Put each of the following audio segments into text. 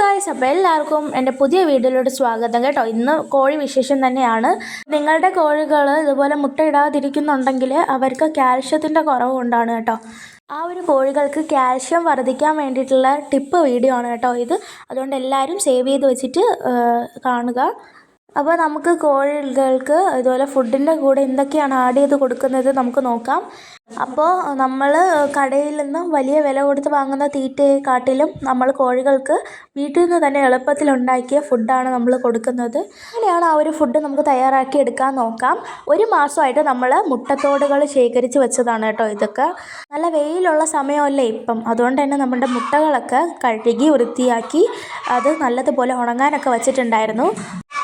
Guys അപ്പോൾ എല്ലാവർക്കും എന്റെ പുതിയ വീഡിയോയിലോട്ട് സ്വാഗതം കേട്ടോ. ഇന്ന് കോഴി വിശേഷം തന്നെയാണ്. നിങ്ങളുടെ കോഴികൾ ഇതുപോലെ മുട്ടയിടാതിരിക്കുന്നുണ്ടെങ്കിൽ അവർക്ക് കാൽഷ്യത്തിന്റെ കുറവ് കൊണ്ടാണ് കേട്ടോ. ആ ഒരു കോഴികൾക്ക് കാൽഷ്യം വർദ്ധിക്കാൻ വേണ്ടിയിട്ടുള്ള ടിപ്പ് വീഡിയോ ആണ് കേട്ടോ ഇത്. അതുകൊണ്ട് എല്ലാവരും സേവ് ചെയ്ത് വെച്ചിട്ട് കാണുക. അപ്പോൾ നമുക്ക് കോഴികൾക്ക് ഇതുപോലെ ഫുഡിന്റെ കൂടെ എന്തൊക്കെയാണ് ആഡ് ചെയ്ത് കൊടുക്കുന്നത് നമുക്ക് നോക്കാം. അപ്പോൾ നമ്മൾ കടയിൽ നിന്ന് വലിയ വില കൊടുത്ത് വാങ്ങുന്ന തീറ്റയെക്കാട്ടിലും നമ്മൾ കോഴികൾക്ക് വീട്ടിൽ നിന്ന് തന്നെ എളുപ്പത്തിൽ ഉണ്ടാക്കിയ ഫുഡാണ് നമ്മൾ കൊടുക്കുന്നത്. അങ്ങനെയാണ് ആ ഒരു ഫുഡ് നമുക്ക് തയ്യാറാക്കി എടുക്കാൻ നോക്കാം. ഒരു മാസമായിട്ട് നമ്മൾ മുട്ടത്തോടുകൾ ശേഖരിച്ച് വെച്ചതാണ് കേട്ടോ ഇതൊക്കെ. നല്ല വെയിലുള്ള സമയമല്ലേ ഇപ്പം. അതുകൊണ്ട് തന്നെ നമ്മുടെ മുട്ടകളൊക്കെ കഴുകി വൃത്തിയാക്കി അത് നല്ലതുപോലെ ഉണങ്ങാനൊക്കെ വെച്ചിട്ടുണ്ടായിരുന്നു.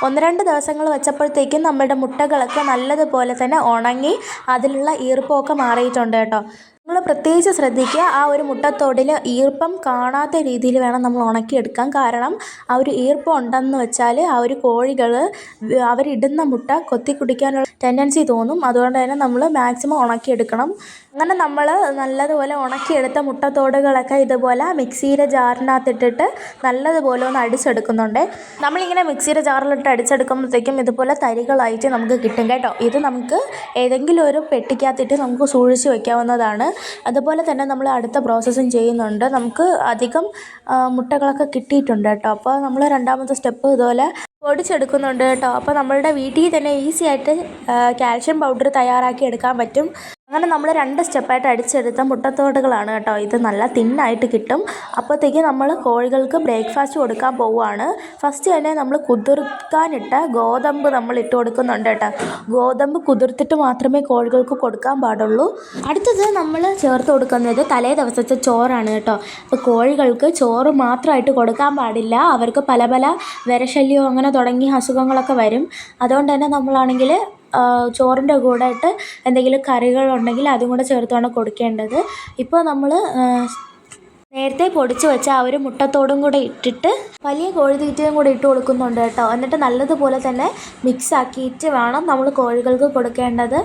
ഒന്ന് രണ്ട് ദിവസങ്ങൾ വെച്ചപ്പോഴത്തേക്കും നമ്മുടെ മുട്ടകളൊക്കെ നല്ലതുപോലെ തന്നെ ഉണങ്ങി അതിലുള്ള ഈർപ്പമൊക്കെ മാറിയിട്ടുണ്ട് കേട്ടോ. നമ്മൾ പ്രത്യേകിച്ച് ശ്രദ്ധിക്കുക ആ ഒരു മുട്ടത്തോടിൽ ഈർപ്പം കാണാത്ത രീതിയിൽ വേണം നമ്മൾ ഉണക്കിയെടുക്കാൻ. കാരണം ആ ഒരു ഈർപ്പം ഉണ്ടെന്ന് വെച്ചാൽ ആ ഒരു കോഴികൾ അവരിടുന്ന മുട്ട കൊത്തി കുടിക്കാനുള്ള ടെൻഡൻസി തോന്നും. അതുകൊണ്ട് തന്നെ നമ്മൾ മാക്സിമം ഉണക്കിയെടുക്കണം. അങ്ങനെ നമ്മൾ നല്ലതുപോലെ ഉണക്കിയെടുത്ത മുട്ടത്തോടുകളൊക്കെ ഇതുപോലെ മിക്സിയുടെ ജാറിനകത്തിട്ടിട്ട് നല്ലതുപോലെ ഒന്ന് അടിച്ചെടുക്കുന്നുണ്ട്. നമ്മളിങ്ങനെ മിക്സിയുടെ ജാറിലിട്ട് അടിച്ചെടുക്കുമ്പോഴത്തേക്കും ഇതുപോലെ തരികളായിട്ട് നമുക്ക് കിട്ടും കേട്ടോ. ഇത് നമുക്ക് ഏതെങ്കിലും ഒരു പെട്ടിക്കകത്തിട്ട് നമുക്ക് സൂക്ഷിച്ച് വയ്ക്കാവുന്നതാണ് അതുപോലെ തന്നെ നമ്മൾ അടുത്ത പ്രോസസ്സും ചെയ്യുന്നുണ്ട്. നമുക്ക് അധികം മുട്ടകളൊക്കെ കിട്ടിയിട്ടുണ്ട് കേട്ടോ. അപ്പോൾ നമ്മൾ രണ്ടാമത്തെ സ്റ്റെപ്പ് ഇതുപോലെ പൊടിച്ചെടുക്കുന്നുണ്ട് കേട്ടോ. അപ്പോൾ നമ്മളുടെ വീട്ടിൽ തന്നെ ഈസി ആയിട്ട് കാൽഷ്യം പൗഡർ തയ്യാറാക്കി എടുക്കാൻ പറ്റും. അങ്ങനെ നമ്മൾ രണ്ട് സ്റ്റെപ്പായിട്ട് അടിച്ചെടുത്ത മുട്ടത്തോടുകളാണ് കേട്ടോ. ഇത് നല്ല തിന്നായിട്ട് കിട്ടും. അപ്പോഴത്തേക്ക് നമ്മൾ കോഴികൾക്ക് ബ്രേക്ക്ഫാസ്റ്റ് കൊടുക്കാൻ പോവുകയാണ്. ഫസ്റ്റ് തന്നെ നമ്മൾ കുതിർക്കാനിട്ട ഗോതമ്പ് നമ്മൾ ഇട്ട് കൊടുക്കുന്നുണ്ട് കേട്ടോ. ഗോതമ്പ് കുതിർത്തിട്ട് മാത്രമേ കോഴികൾക്ക് കൊടുക്കാൻ പാടുള്ളൂ. അടുത്തത് നമ്മൾ ചേർത്ത് കൊടുക്കുന്നത് തലേ ദിവസത്തെ ചോറാണ് കേട്ടോ. അപ്പോൾ കോഴികൾക്ക് ചോറ് മാത്രമായിട്ട് കൊടുക്കാൻ പാടില്ല. അവർക്ക് പല പല വിരശല്യവും അങ്ങനെ തുടങ്ങിയ അസുഖങ്ങളൊക്കെ വരും. അതുകൊണ്ട് തന്നെ നമ്മളാണെങ്കിൽ ചോറിന്റെ കൂടെ ഇട്ട് എന്തെങ്കിലും കറികളുണ്ടെങ്കിൽ അതും കൂടെ ചേർത്താണ് കൊടുക്കേണ്ടത്. ഇപ്പോൾ നമ്മൾ നേരത്തെ പൊടിച്ച് വെച്ച ആ ഒരു മുട്ടത്തോടും കൂടെ ഇട്ടിട്ട് വലിയ കോഴിത്തീറ്റയും കൂടെ ഇട്ട് കൊടുക്കുന്നുണ്ട് കേട്ടോ. എന്നിട്ട് നല്ലതുപോലെ തന്നെ മിക്സ് ആക്കിയിട്ട് വേണം നമ്മൾ കോഴികൾക്ക് കൊടുക്കേണ്ടത്.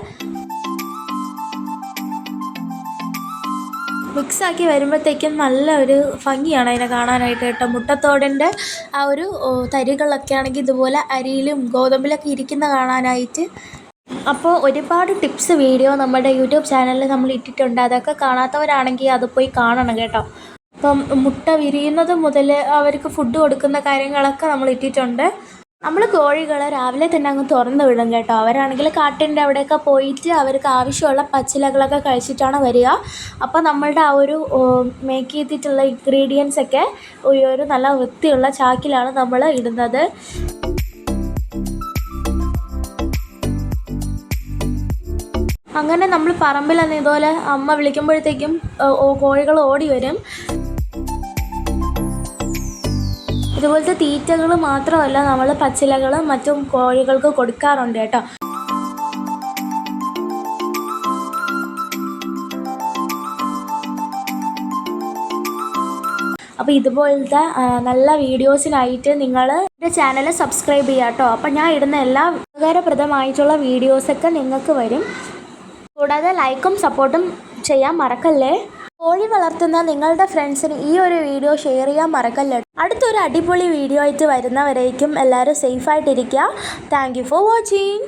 മിക്സാക്കി വരുമ്പോഴത്തേക്കും നല്ല ഒരു ഭംഗിയാണ് അതിനെ കാണാനായിട്ട് കേട്ടോ. മുട്ടത്തോടിന്റെ ആ ഒരു തരികളൊക്കെ ആണെങ്കിൽ ഇതുപോലെ അരിയിലും ഗോതമ്പിലൊക്കെ ഇരിക്കുന്ന കാണാനായിട്ട് അപ്പോൾ ഒരുപാട് ടിപ്സ് വീഡിയോ നമ്മുടെ യൂട്യൂബ് ചാനലിൽ നമ്മൾ ഇട്ടിട്ടുണ്ട്. അതൊക്കെ കാണാത്തവരാണെങ്കിൽ അത് പോയി കാണണം കേട്ടോ. അപ്പം മുട്ട വിരിയുന്നത് മുതൽ അവർക്ക് ഫുഡ് കൊടുക്കുന്ന കാര്യങ്ങളൊക്കെ നമ്മൾ ഇട്ടിട്ടുണ്ട്. നമ്മൾ കോഴികളെ രാവിലെ തന്നെ അങ്ങ് തുറന്നു വിടും കേട്ടോ. അവരാണെങ്കിൽ കാട്ടിന്റെ അവിടെയൊക്കെ പോയിട്ട് അവർക്ക് ആവശ്യമുള്ള പച്ചിലകളൊക്കെ കഴിച്ചിട്ടാണ് വരിക. അപ്പോൾ നമ്മളുടെ ആ ഒരു മേക്ക് ചെയ്തിട്ടുള്ള ഇൻഗ്രീഡിയൻസ് ഒക്കെ ഒരു നല്ല വൃത്തിയുള്ള ചാക്കിലാണ് നമ്മൾ ഇടുന്നത്. അങ്ങനെ നമ്മൾ പറമ്പിൽ അന്ന് ഇതുപോലെ അമ്മ വിളിക്കുമ്പോഴത്തേക്കും കോഴികൾ ഓടി വരും. ഇതുപോലത്തെ തീറ്റകൾ മാത്രമല്ല നമ്മൾ പച്ചിലകളും മറ്റും കോഴികൾക്ക് കൊടുക്കാറുണ്ട് കേട്ടോ. അപ്പോൾ ഇതുപോലത്തെ നല്ല വീഡിയോസിനായിട്ട് നിങ്ങൾ എന്റെ ചാനൽ സബ്സ്ക്രൈബ് ചെയ്യാട്ടോ കേട്ടോ. അപ്പോൾ ഞാൻ ഇടുന്ന എല്ലാ ഉപകാരപ്രദമായിട്ടുള്ള വീഡിയോസൊക്കെ നിങ്ങൾക്ക് വരും. കൂടാതെ ലൈക്കും സപ്പോർട്ടും ചെയ്യാൻ മറക്കല്ലേ? കോഴി വളർത്തുന്ന നിങ്ങളുടെ ഫ്രണ്ട്സിന് ഈ ഒരു വീഡിയോ ഷെയർ ചെയ്യാൻ മറക്കല്ലേ? അടുത്തൊരു അടിപൊളി വീഡിയോ ആയിട്ട് വരുന്നവരേക്കും എല്ലാവരും സേഫായിട്ടിരിക്കുക താങ്ക് യു ഫോർ വാച്ചിങ്